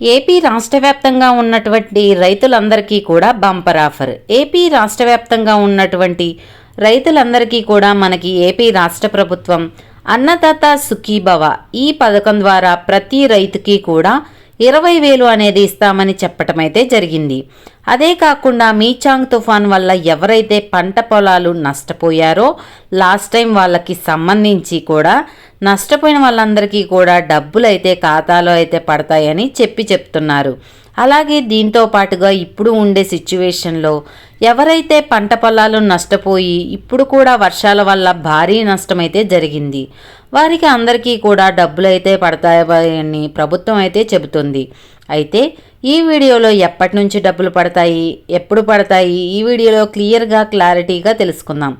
AP రాష్ట్ర వ్యాప్తంగా ఉన్నటువంటి రైతులందరికీ కూడా బంపర్ ఆఫర్. ఏపీ రాష్ట్ర వ్యాప్తంగా ఉన్నటువంటి రైతులందరికీ కూడా మనకి ఏపీ రాష్ట్ర ప్రభుత్వం అన్నదాత సుఖీభవ ఈ పథకం ద్వారా ప్రతి రైతుకి కూడా ఇరవై వేలు అనేది ఇస్తామని చెప్పటం అయితే జరిగింది. అదే కాకుండా మీచాంగ్ తుఫాన్ వల్ల ఎవరైతే పంట పొలాలు నష్టపోయారో లాస్ట్ టైం వాళ్ళకి సంబంధించి కూడా నష్టపోయిన వాళ్ళందరికీ కూడా డబ్బులు అయితే ఖాతాలో అయితే పడతాయని చెప్పి చెప్తున్నారు. అలాగే దీంతో పాటుగా ఇప్పుడు ఉండే సిచ్యువేషన్లో ఎవరైతే పంట పొలాలు నష్టపోయి ఇప్పుడు కూడా వర్షాల వల్ల భారీ నష్టమైతే జరిగింది. వారికి అందరికీ కూడా డబ్బులు అయితే పడతాయని ప్రభుత్వం అయితే చెబుతుంది. అయితే ఈ వీడియోలో ఎప్పటి నుంచి డబ్బులు పడతాయి ఎప్పుడు పడతాయి ఈ వీడియోలో క్లియర్గా క్లారిటీగా తెలుసుకుందాం.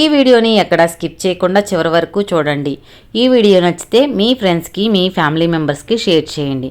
ఈ వీడియోని ఎక్కడ స్కిప్ చేయకుండా చివరి వరకు చూడండి. ఈ వీడియో నచ్చితే మీ ఫ్రెండ్స్కి మీ ఫ్యామిలీ మెంబర్స్కి షేర్ చేయండి.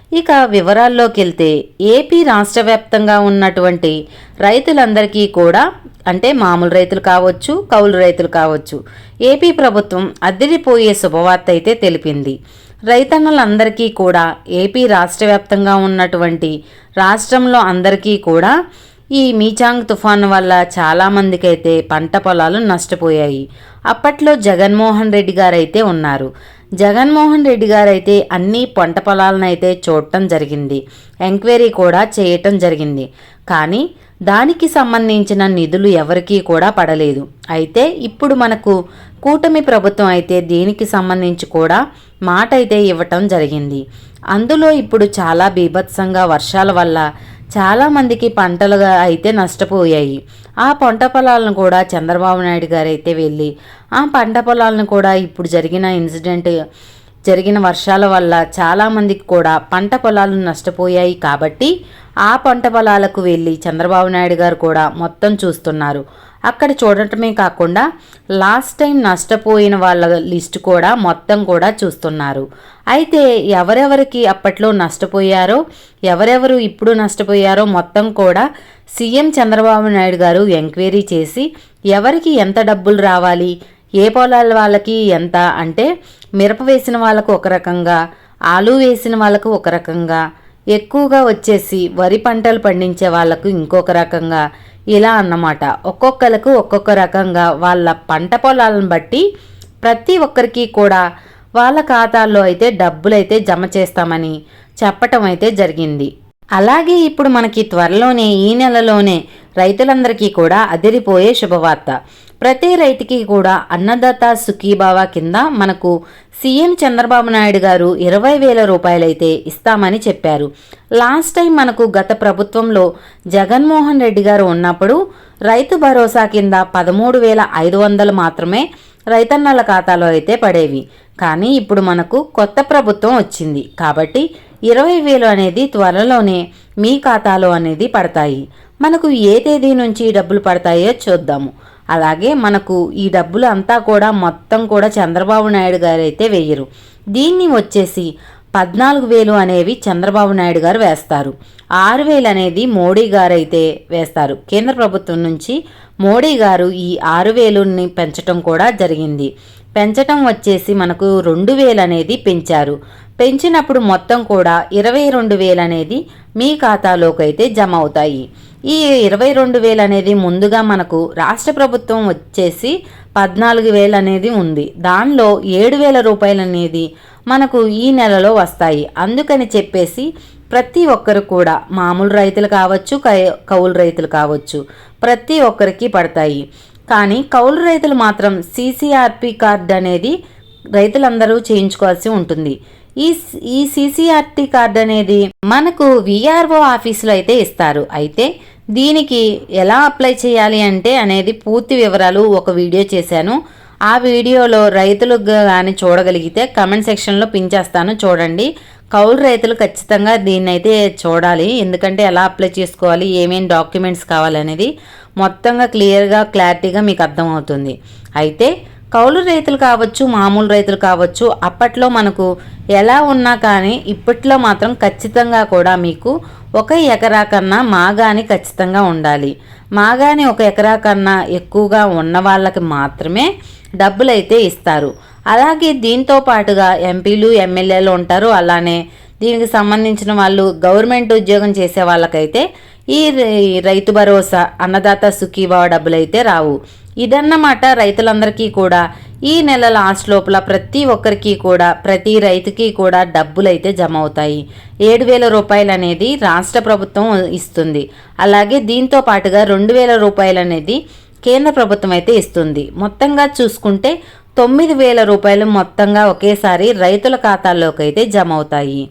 ఇక వివరాల్లోకి వెళ్తే ఏపీ రాష్ట్ర వ్యాప్తంగా ఉన్నటువంటి రైతులందరికీ కూడా అంటే మామూలు రైతులు కావచ్చు కౌలు రైతులు కావచ్చు ఏపీ ప్రభుత్వం అద్దెరిపోయే శుభవార్త అయితే తెలిపింది. రైతన్నలందరికీ కూడా ఏపీ రాష్ట్ర వ్యాప్తంగా ఉన్నటువంటి రాష్ట్రంలో అందరికీ కూడా ఈ మీచాంగ్ తుఫాను వల్ల చాలామందికైతే పంట పొలాలు నష్టపోయాయి. అప్పట్లో జగన్మోహన్ రెడ్డి గారు అయితే ఉన్నారు. జగన్మోహన్ రెడ్డి గారు అయితే అన్ని పంట పొలాలను అయితే చూడటం జరిగింది. ఎంక్వైరీ కూడా చేయటం జరిగింది. కానీ దానికి సంబంధించిన నిధులు ఎవరికీ కూడా పడలేదు. అయితే ఇప్పుడు మనకు కూటమి ప్రభుత్వం అయితే దీనికి సంబంధించి కూడా మాట అయితే ఇవ్వటం జరిగింది. అందులో ఇప్పుడు చాలా బీభత్సంగా వర్షాల వల్ల చాలామందికి పంటలుగా అయితే నష్టపోయాయి. ఆ పంట పొలాలను కూడా చంద్రబాబు నాయుడు గారు అయితే వెళ్ళి ఆ పంట పొలాలను కూడా ఇప్పుడు జరిగిన ఇన్సిడెంట్ జరిగిన వర్షాల వల్ల చాలామందికి కూడా పంట పొలాలు నష్టపోయాయి కాబట్టి ఆ పంట పొలాలకు వెళ్ళి చంద్రబాబు నాయుడు గారు కూడా మొత్తం చూస్తున్నారు. అక్కడ చూడటమే కాకుండా లాస్ట్ టైం నష్టపోయిన వాళ్ళ లిస్ట్ కూడా మొత్తం కూడా చూస్తున్నారు. అయితే ఎవరెవరికి అప్పట్లో నష్టపోయారో ఎవరెవరు ఇప్పుడు నష్టపోయారో మొత్తం కూడా సీఎం చంద్రబాబు నాయుడు గారు ఎంక్వైరీ చేసి ఎవరికి ఎంత డబ్బులు రావాలి ఏ పొలాల వాళ్ళకి ఎంత అంటే మిరప వేసిన వాళ్ళకు ఒక రకంగా ఆలు వేసిన వాళ్ళకు ఒక రకంగా ఎక్కువగా వచ్చేసి వరి పంటలు పండించే వాళ్ళకు ఇంకొక రకంగా ఇలా అన్నమాట. ఒక్కొక్కరికి ఒక్కొక్క రకంగా వాళ్ళ పంట పొలాలను బట్టి ప్రతి ఒక్కరికి కూడా వాళ్ళ ఖాతాల్లో అయితే డబ్బులు అయితే జమ చేస్తామని చెప్పటం అయితే జరిగింది. అలాగే ఇప్పుడు మనకి త్వరలోనే ఈ నెలలోనే రైతులందరికీ కూడా అదిరిపోయే శుభవార్త. ప్రతి రైతుకి కూడా అన్నదాత సుఖీభావ కింద మనకు సీఎం చంద్రబాబు నాయుడు గారు ఇరవై వేల రూపాయలైతే ఇస్తామని చెప్పారు. లాస్ట్ టైం మనకు గత ప్రభుత్వంలో జగన్మోహన్ రెడ్డి గారు ఉన్నప్పుడు రైతు భరోసా కింద పదమూడు వేల ఐదు వందలు మాత్రమే రైతన్నల ఖాతాలో అయితే పడేవి. కానీ ఇప్పుడు మనకు కొత్త ప్రభుత్వం వచ్చింది. కాబట్టి ఇరవై వేలు అనేది త్వరలోనే మీ ఖాతాలో అనేది పడతాయి. మనకు ఏ తేదీ నుంచి డబ్బులు పడతాయో చూద్దాము. అలాగే మనకు ఈ డబ్బులు అంతా కూడా మొత్తం కూడా చంద్రబాబు నాయుడు గారు అయితే వేయరు. దీన్ని వచ్చేసి పద్నాలుగు వేలు అనేవి చంద్రబాబు నాయుడు గారు వేస్తారు. ఆరు వేలు అనేది మోడీ గారు అయితే వేస్తారు. కేంద్ర ప్రభుత్వం నుంచి మోడీ గారు ఈ ఆరు వేలుని పెంచటం కూడా జరిగింది. పెంచటం వచ్చేసి మనకు రెండు వేలు అనేది పెంచారు. పెంచినప్పుడు మొత్తం కూడా ఇరవై రెండు వేలు అనేది మీ ఖాతాలోకి అయితే జమ అవుతాయి. ఈ ఇరవై రెండు వేలు అనేది ముందుగా మనకు రాష్ట్ర ప్రభుత్వం వచ్చేసి పద్నాలుగు వేలు అనేది ఉంది. దానిలో ఏడు వేల రూపాయలు అనేది మనకు ఈ నెలలో వస్తాయి. అందుకని చెప్పేసి ప్రతి ఒక్కరు కూడా మామూలు రైతులు కావచ్చు కౌలు రైతులు కావచ్చు ప్రతి ఒక్కరికి పడతాయి. కానీ కౌలు రైతులు మాత్రం సీసీఆర్పి కార్డు అనేది రైతులందరూ చేయించుకోవాల్సి ఉంటుంది. ఈ ఈ సీసీఆర్టీ కార్డు అనేది మనకు విఆర్ఓ ఆఫీసులో అయితే ఇస్తారు. అయితే దీనికి ఎలా అప్లై చేయాలి అంటే అనేది పూర్తి వివరాలు ఒక వీడియో చేశాను. ఆ వీడియోలో రైతులు కానీ చూడగలిగితే కమెంట్ సెక్షన్లో పిన్ చేస్తాను చూడండి. కౌలు రైతులు ఖచ్చితంగా దీన్ని అయితే చూడాలి. ఎందుకంటే ఎలా అప్లై చేసుకోవాలి ఏమేమి డాక్యుమెంట్స్ కావాలనేది మొత్తంగా క్లియర్గా క్లారిటీగా మీకు అర్థమవుతుంది. అయితే కౌలు రైతులు కావచ్చు మామూలు రైతులు కావచ్చు అప్పట్లో మనకు ఎలా ఉన్నా కానీ ఇప్పట్లో మాత్రం ఖచ్చితంగా కూడా మీకు ఒక ఎకరా కన్నా మాగాని ఖచ్చితంగా ఉండాలి. మాగాని ఒక ఎకరా కన్నా ఎక్కువగా ఉన్న వాళ్ళకి మాత్రమే డబ్బులు అయితే ఇస్తారు. అలాగే దీంతో పాటుగా ఎంపీలు ఎమ్మెల్యేలు ఉంటారు. అలానే దీనికి సంబంధించిన వాళ్ళు గవర్నమెంట్ ఉద్యోగం చేసే వాళ్ళకైతే ఈ రైతు భరోసా అన్నదాత సుఖీభావ డబ్బులు అయితే రావు. ఇదన్నమాట రైతులందరికీ కూడా. ఈ నెల లాస్ట్ లోపల ప్రతి ఒక్కరికి కూడా ప్రతి రైతుకి కూడా డబ్బులు అయితే జమ అవుతాయి ఏడు వేల రూపాయలు అనేది రాష్ట్ర ప్రభుత్వం ఇస్తుంది. అలాగే దీంతో పాటుగా రెండు వేల రూపాయలు అనేది కేంద్ర ప్రభుత్వం అయితే ఇస్తుంది. మొత్తంగా చూసుకుంటే తొమ్మిది వేల రూపాయలు మొత్తంగా ఒకేసారి రైతుల ఖాతాల్లోకి అయితే జమ అవుతాయి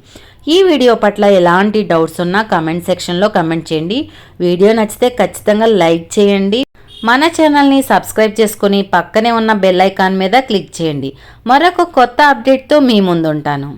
ఈ వీడియో పట్ల ఎలాంటి డౌట్స్ ఉన్నా కమెంట్ సెక్షన్లో కమెంట్ చేయండి. వీడియో నచ్చితే ఖచ్చితంగా లైక్ చేయండి. మన ఛానల్ని సబ్స్క్రైబ్ చేసుకుని పక్కనే ఉన్న బెల్ ఐకాన్ మీద క్లిక్ చేయండి. మరొక కొత్త అప్డేట్తో మీ ముందుంటాను.